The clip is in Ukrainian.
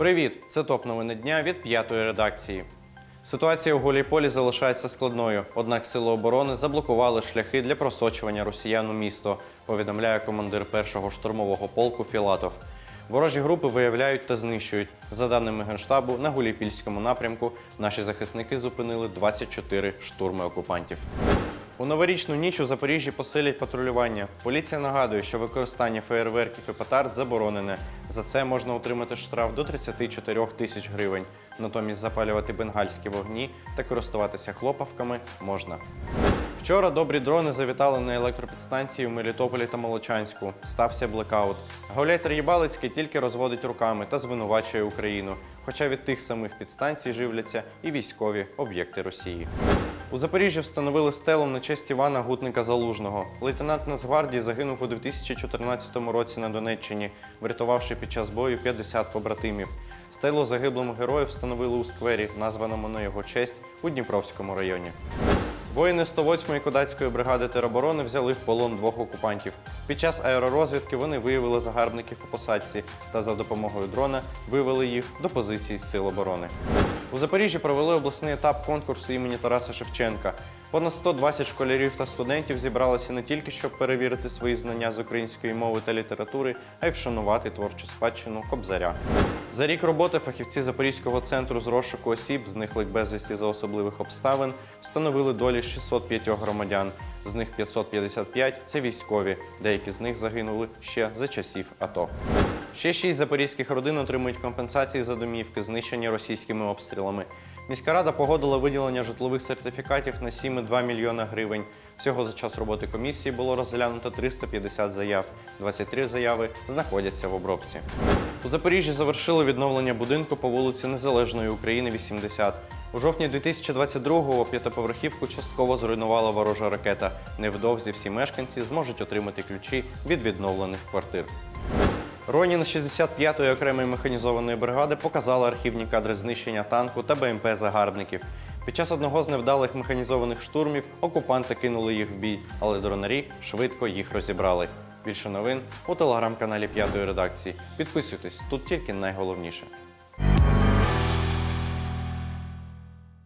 Привіт! Це топ новини дня від п'ятої редакції. Ситуація у Гуляйполі залишається складною, однак сили оборони заблокували шляхи для просочування росіян у місто, повідомляє командир першого штурмового полку Філатов. Ворожі групи виявляють та знищують. За даними Генштабу, на Гуляйпільському напрямку наші захисники зупинили 24 штурми окупантів. У новорічну ніч у Запоріжжі посилять патрулювання. Поліція нагадує, що використання феєрверків і петард заборонене. За це можна отримати штраф до 34 тисяч гривень. Натомість запалювати бенгальські вогні та користуватися хлопавками можна. Вчора добрі дрони завітали на електропідстанції в Мелітополі та Молочанську. Стався блекаут. Гауляйтер Єбалицький тільки розводить руками та звинувачує Україну. Хоча від тих самих підстанцій живляться і військові об'єкти Росії. У Запоріжжі встановили стелу на честь Івана Гутника Залужного. Лейтенант Нацгвардії загинув у 2014 році на Донеччині, врятувавши під час бою 50 побратимів. Стелу загиблому герою встановили у сквері, названому на його честь у Дніпровському районі. Воїни 108-ї кодацької бригади тероборони взяли в полон двох окупантів. Під час аеророзвідки вони виявили загарбників у посадці та за допомогою дрона вивели їх до позицій Сил оборони. У Запоріжжі провели обласний етап конкурсу імені Тараса Шевченка. Понад 120 школярів та студентів зібралися не тільки щоб перевірити свої знання з української мови та літератури, а й вшанувати творчу спадщину Кобзаря. За рік роботи фахівці Запорізького центру з розшуку осіб, зниклих безвісті за особливих обставин, встановили долі 605 громадян. З них 555 – це військові, деякі з них загинули ще за часів АТО. Ще шість запорізьких родин отримують компенсації за домівки, знищені російськими обстрілами. Міська рада погодила виділення житлових сертифікатів на 7,2 мільйона гривень. Всього за час роботи комісії було розглянуто 350 заяв. 23 заяви знаходяться в обробці. У Запоріжжі завершили відновлення будинку по вулиці Незалежної України, 80. У жовтні 2022-го п'ятиповерхівку частково зруйнувала ворожа ракета. Невдовзі всі мешканці зможуть отримати ключі від відновлених квартир. Ронін 65-ї окремої механізованої бригади показала архівні кадри знищення танку та БМП загарбників. Під час одного з невдалих механізованих штурмів окупанти кинули їх в бій, але дронарі швидко їх розібрали. Більше новин у телеграм-каналі п'ятої редакції. Підписуйтесь, тут тільки найголовніше.